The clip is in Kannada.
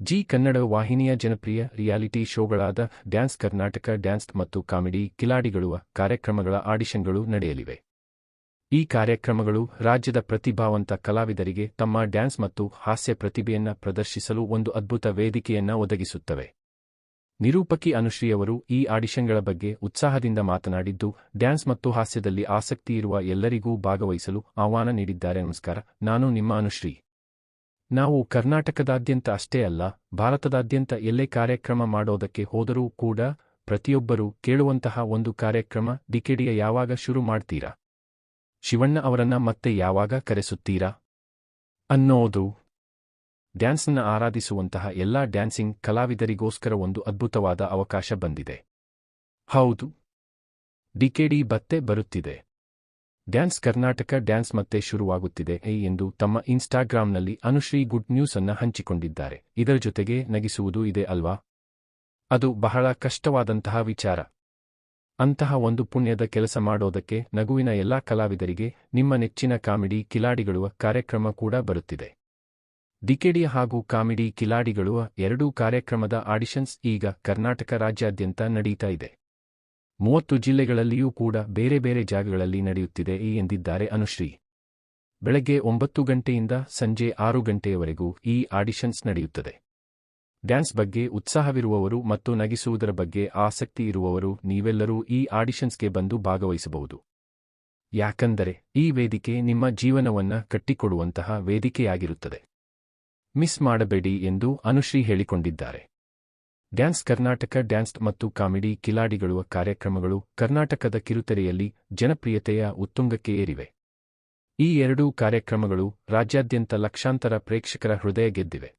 ಜಿ ಕನ್ನಡ ವಾಹಿನಿಯ ಜನಪ್ರಿಯ ರಿಯಾಲಿಟಿ ಶೋಗಳಾದ ಡ್ಯಾನ್ಸ್ ಕರ್ನಾಟಕ, ಡ್ಯಾನ್ಸ್ ಮತ್ತು ಕಾಮಿಡಿ ಕಿಲಾಡಿಗಳು ಕಾರ್ಯಕ್ರಮಗಳ ಆಡಿಷನ್ಗಳು ನಡೆಯಲಿವೆ. ಈ ಕಾರ್ಯಕ್ರಮಗಳು ರಾಜ್ಯದ ಪ್ರತಿಭಾವಂತ ಕಲಾವಿದರಿಗೆ ತಮ್ಮ ಡ್ಯಾನ್ಸ್ ಮತ್ತು ಹಾಸ್ಯ ಪ್ರತಿಭೆಯನ್ನ ಪ್ರದರ್ಶಿಸಲು ಒಂದು ಅದ್ಭುತ ವೇದಿಕೆಯನ್ನ ಒದಗಿಸುತ್ತವೆ. ನಿರೂಪಕಿ ಅನುಶ್ರೀಯವರು ಈ ಆಡಿಷನ್ಗಳ ಬಗ್ಗೆ ಉತ್ಸಾಹದಿಂದ ಮಾತನಾಡಿದ್ದು, ಡ್ಯಾನ್ಸ್ ಮತ್ತು ಹಾಸ್ಯದಲ್ಲಿ ಆಸಕ್ತಿ ಇರುವ ಎಲ್ಲರಿಗೂ ಭಾಗವಹಿಸಲು ಆಹ್ವಾನ ನೀಡಿದ್ದಾರೆ. ನಮಸ್ಕಾರ, ನಾನು ನಿಮ್ಮ ಅನುಶ್ರೀ. ನಾವು ಕರ್ನಾಟಕದಾದ್ಯಂತ ಅಷ್ಟೇ ಅಲ್ಲ, ಭಾರತದಾದ್ಯಂತ ಎಲ್ಲೇ ಕಾರ್ಯಕ್ರಮ ಮಾಡೋದಕ್ಕೆ ಹೋದರೂ ಕೂಡ ಪ್ರತಿಯೊಬ್ಬರೂ ಕೇಳುವಂತಹ ಒಂದು ಕಾರ್ಯಕ್ರಮ ಡಿಕೆಡಿಯ ಯಾವಾಗ ಶುರು ಮಾಡ್ತೀರಾ? ಶಿವಣ್ಣ ಅವರನ್ನ ಮತ್ತೆ ಯಾವಾಗ ಕರೆಸುತ್ತೀರಾ? ಅನ್ನೋದು. ಡ್ಯಾನ್ಸ್ನ ಆರಾಧಿಸುವಂತಹ ಎಲ್ಲಾ ಡ್ಯಾನ್ಸಿಂಗ್ ಕಲಾವಿದರಿಗೋಸ್ಕರ ಒಂದು ಅದ್ಭುತವಾದ ಅವಕಾಶ ಬಂದಿದೆ. ಹೌದು. ಡಿಕೆಡಿ ಬತ್ತೆ ಬರುತ್ತಿದೆ. ಡ್ಯಾನ್ಸ್ ಕರ್ನಾಟಕ ಡ್ಯಾನ್ಸ್ ಮತ್ತೆ ಶುರುವಾಗುತ್ತಿದೆ ಎಂದು ತಮ್ಮ ಇನ್ಸ್ಟಾಗ್ರಾಂನಲ್ಲಿ ಅನುಶ್ರೀ ಗುಡ್ ನ್ಯೂಸ್ ಅನ್ನ ಹಂಚಿಕೊಂಡಿದ್ದಾರೆ. ಇದರ ಜೊತೆಗೆ ನಗಿಸುವುದು ಇದೆ ಅಲ್ವಾ? ಅದು ಬಹಳ ಕಷ್ಟವಾದಂತಹ ವಿಚಾರ. ಅಂತಹ ಒಂದು ಪುಣ್ಯದ ಕೆಲಸ ಮಾಡೋದಕ್ಕೆ ನಗುವಿನ ಎಲ್ಲಾ ಕಲಾವಿದರಿಗೆ ನಿಮ್ಮ ನೆಚ್ಚಿನ ಕಾಮಿಡಿ ಕಿಲಾಡಿಗಳುವ ಕಾರ್ಯಕ್ರಮ ಕೂಡ ಬರುತ್ತಿದೆ. ಡಿಕೆಡಿ ಹಾಗೂ ಕಾಮಿಡಿ ಕಿಲಾಡಿಗಳು ಎರಡೂ ಕಾರ್ಯಕ್ರಮದ ಆಡಿಷನ್ಸ್ ಈಗ ಕರ್ನಾಟಕ ರಾಜ್ಯಾದ್ಯಂತ ನಡೀತಾ ಇದೆ. ಮೂವತ್ತು ಜಿಲ್ಲೆಗಳಲ್ಲಿಯೂ ಕೂಡ ಬೇರೆ ಬೇರೆ ಜಾಗಗಳಲ್ಲಿ ನಡೆಯುತ್ತಿದೆ ಎಂದಿದ್ದಾರೆ ಅನುಶ್ರೀ. ಬೆಳಗ್ಗೆ ಒಂಬತ್ತು ಗಂಟೆಯಿಂದ ಸಂಜೆ ಆರು ಗಂಟೆಯವರೆಗೂ ಈ ಆಡಿಷನ್ಸ್ ನಡೆಯುತ್ತದೆ. ಡ್ಯಾನ್ಸ್ ಬಗ್ಗೆ ಉತ್ಸಾಹವಿರುವವರು ಮತ್ತು ನಗಿಸುವುದರ ಬಗ್ಗೆ ಆಸಕ್ತಿ ಇರುವವರು ನೀವೆಲ್ಲರೂ ಈ ಆಡಿಷನ್ಸ್ಗೆ ಬಂದು ಭಾಗವಹಿಸಬಹುದು. ಯಾಕಂದರೆ ಈ ವೇದಿಕೆ ನಿಮ್ಮ ಜೀವನವನ್ನ ಕಟ್ಟಿಕೊಡುವಂತಹ ವೇದಿಕೆಯಾಗಿರುತ್ತದೆ. ಮಿಸ್ ಮಾಡಬೇಡಿ ಎಂದು ಅನುಶ್ರೀ ಹೇಳಿಕೊಂಡಿದ್ದಾರೆ. ಡ್ಯಾನ್ಸ್ ಕರ್ನಾಟಕ, ಡ್ಯಾನ್ಸ್ ಮತ್ತು ಕಾಮಿಡಿ ಕಿಲಾಡಿಗಳು ಕಾರ್ಯಕ್ರಮಗಳು ಕರ್ನಾಟಕದ ಕಿರುತೆರೆಯಲ್ಲಿ ಜನಪ್ರಿಯತೆಯ ಉತ್ತುಂಗಕ್ಕೆ ಏರಿವೆ. ಈ ಎರಡೂ ಕಾರ್ಯಕ್ರಮಗಳು ರಾಜ್ಯಾದ್ಯಂತ ಲಕ್ಷಾಂತರ ಪ್ರೇಕ್ಷಕರ ಹೃದಯ ಗೆದ್ದಿವೆ.